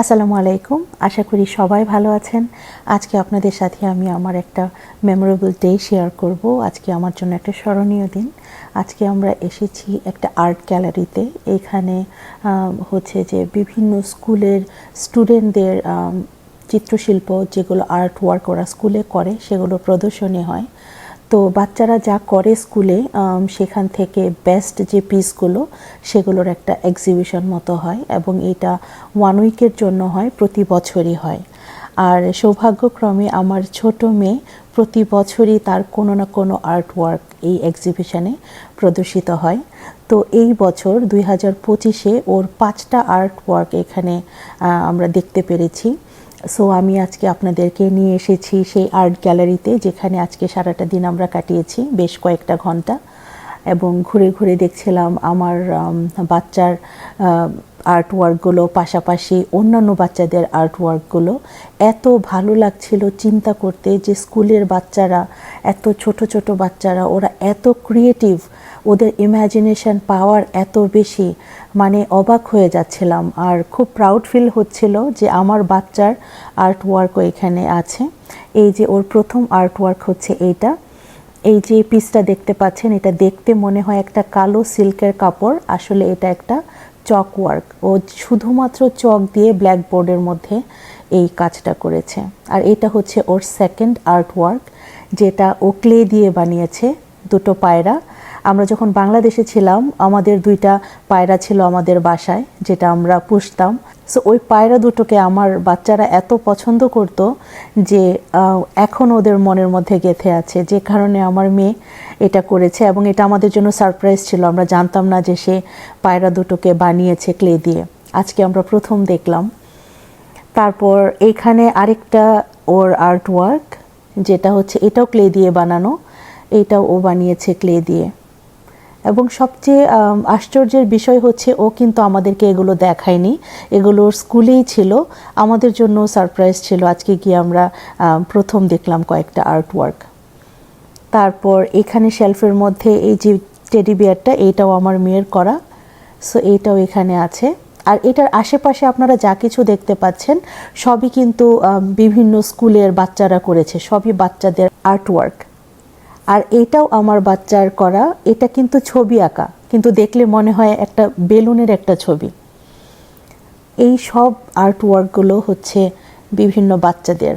আসসালামু আলাইকুম। আশা করি সবাই ভালো আছেন। আজকে আপনাদের সাথে আমি আমার একটা মেমোরেবল ডে শেয়ার করব। আজকে আমার জন্য একটা স্মরণীয় দিন। আজকে আমরা এসেছি একটা আর্ট গ্যালারিতে এখানে হচ্ছে যে বিভিন্ন স্কুলের স্টুডেন্টদের চিত্রশিল্প যেগুলো আর্ট ওয়ার্ক ওরা স্কুলে করে, সেগুলো প্রদর্শনী হয়। তো বাচ্চারা যা করে স্কুলে সেখান থেকে বেস্ট যে পিসগুলো সেগুলোর একটা এক্সিবিশন মতো হয় এবং এটা ওয়ান উইকের জন্য হয়, প্রতি বছরই হয়। আর সৌভাগ্যক্রমে আমার ছোট মেয়ে প্রতি বছরই তার কোনো না কোনো আর্ট ওয়ার্ক এই এক্সিবিশনে প্রদর্শিত হয়। তো এই বছর দুই হাজার পঁচিশে ওর পাঁচটা আর্ট ওয়ার্ক এখানে আমরা দেখতে পেরেছি। সো আমি আজকে আপনাদেরকে নিয়ে এসেছি সেই আর্ট গ্যালারিতে যেখানে আজকে সারাটা দিন আমরা কাটিয়েছি বেশ কয়েকটা ঘণ্টা। এবং ঘুরে ঘুরে দেখছিলাম আমার বাচ্চার আর্ট ওয়ার্কগুলো পাশাপাশি অন্যান্য বাচ্চাদের আর্ট ওয়ার্কগুলো এত ভালো লাগছিল চিন্তা করতে যে স্কুলের বাচ্চারা, এত ছোট ছোট বাচ্চারা, ওরা এত ক্রিয়েটিভ ওদের ইমাজিনেশন পাওয়ার এত বেশি মানে অবাক হয়ে যাচ্ছিলাম। আর খুব প্রাউড ফিল হচ্ছিল যে আমার বাচ্চার আর্ট ওয়ার্কও এখানে আছে। এই যে ওর প্রথম আর্ট ওয়ার্ক হচ্ছে এইটা। এই যে পিসটা দেখতে পাচ্ছেন, এটা দেখতে মনে হয় একটা কালো সিল্কের কাপড়। আসলে এটা একটা চক ওয়ার্ক। ও শুধুমাত্র চক দিয়ে ব্ল্যাকবোর্ডের মধ্যে এই কাজটা করেছে। আর এটা হচ্ছে ওর সেকেন্ড আর্ট ওয়ার্ক যেটা ও ক্লে দিয়ে বানিয়েছে দুটো পায়রা। আমরা যখন বাংলাদেশে ছিলাম, আমাদের দুইটা পায়রা ছিল আমাদের বাসায়, যেটা আমরা পুষতাম। সো ওই পায়রা দুটোকে আমার বাচ্চারা এত পছন্দ করত যে এখন ওদের মনের মধ্যে গেঁথে আছে। যে কারণে আমার মেয়ে এটা করেছে এবং এটা আমাদের জন্য সারপ্রাইজ ছিল। আমরা জানতাম না যে সে পায়রা দুটোকে বানিয়েছে ক্লে দিয়ে। আজকে আমরা প্রথম দেখলাম। তারপর এইখানে আরেকটা ওর আর্ট ওয়ার্ক যেটা হচ্ছে এটাও ক্লে দিয়ে বানানো। এটাও ও বানিয়েছে ক্লে দিয়ে। এবং সবচেয়ে আশ্চর্যের বিষয় হচ্ছে ও কিন্তু আমাদেরকে এগুলো দেখায়নি। এগুলো স্কুলেই ছিল। আমাদের জন্য সারপ্রাইজ ছিল। আজকে গিয়ে আমরা প্রথম দেখলাম কয়েকটা আর্ট ওয়ার্ক তারপর এখানে শেলফের মধ্যে এই যে টেডি বিয়ারটা এইটাও আমার মেয়ের করা। সো এইটাও এখানে আছে। আর এটার আশেপাশে আপনারা যা কিছু দেখতে পাচ্ছেন, সবই কিন্তু বিভিন্ন স্কুলের বাচ্চারা করেছে। সবই বাচ্চাদের আর্ট ওয়ার্ক আর এটাও আমার বাচ্চার করা, এটা কিন্তু ছবি আঁকা, কিন্তু দেখলে মনে হয় একটা বেলুনের একটা ছবি। এই সব আর্ট ওয়ার্কগুলো হচ্ছে বিভিন্ন বাচ্চাদের।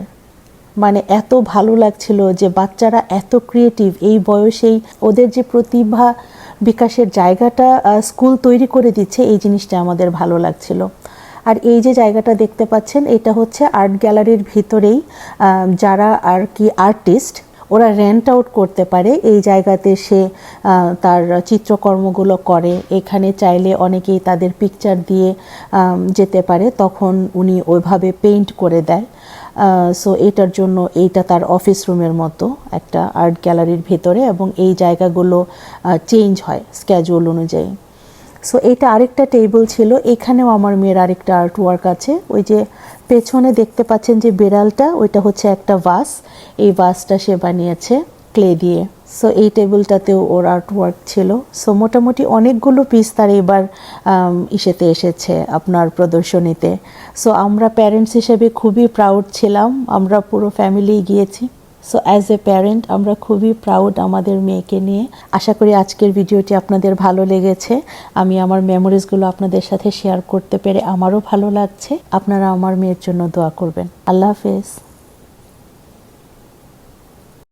মানে এত ভালো লাগছিল যে বাচ্চারা এত ক্রিয়েটিভ এই বয়সেই ওদের যে প্রতিভা বিকাশের জায়গাটা স্কুল তৈরি করে দিচ্ছে, এই জিনিসটা আমাদের ভালো লাগছিল। আর এই যে জায়গাটা দেখতে পাচ্ছেন, এটা হচ্ছে আর্ট গ্যালারির ভিতরেই যারা আর কি আর্টিস্ট ওরা রেন্ট আউট করতে পারে। এই জায়গাতে সে তার চিত্রকর্মগুলো করে। এখানে চাইলে অনেকেই তাদের পিকচার দিয়ে যেতে পারে। তখন উনি ওইভাবে পেইন্ট করে দেয়। সো এটার জন্য এইটা তার অফিস রুমের মতো, একটা আর্ট গ্যালারির ভেতরে এবং এই জায়গাগুলো চেঞ্জ হয় স্ক্যাজুয়াল অনুযায়ী। সো এটা আরেকটা টেবিল ছিল। এখানেও আমার মেয়ের আরেকটা আর্ট ওয়ার্ক আছে। ওই যে পেছনে দেখতে পাচ্ছেন যে বিড়ালটা, ওইটা হচ্ছে একটা ভাস এই ভাসটা সে বানিয়েছে ক্লে দিয়ে। সো এই টেবিলটাতেও ওর আর্ট ওয়ার্ক ছিল। সো মোটামুটি অনেকগুলো পিস তার এবার ইসেতে এসেছে আপনার প্রদর্শনীতে। সো আমরা প্যারেন্টস হিসেবে খুবই প্রাউড ছিলাম। আমরা পুরো ফ্যামিলি গিয়েছি। সো অ্যাজ এ প্যারেন্ট আমরা খুবই প্রাউড আমাদের মেয়েকে নিয়ে। আশা করি আজকের ভিডিওটি আপনাদের ভালো লেগেছে। আমি আমার মেমোরিজগুলো আপনাদের সাথে শেয়ার করতে পেরে আমারও ভালো লাগছে। আপনারা আমার মেয়ের জন্য দোয়া করবেন। আল্লাহ হাফেজ।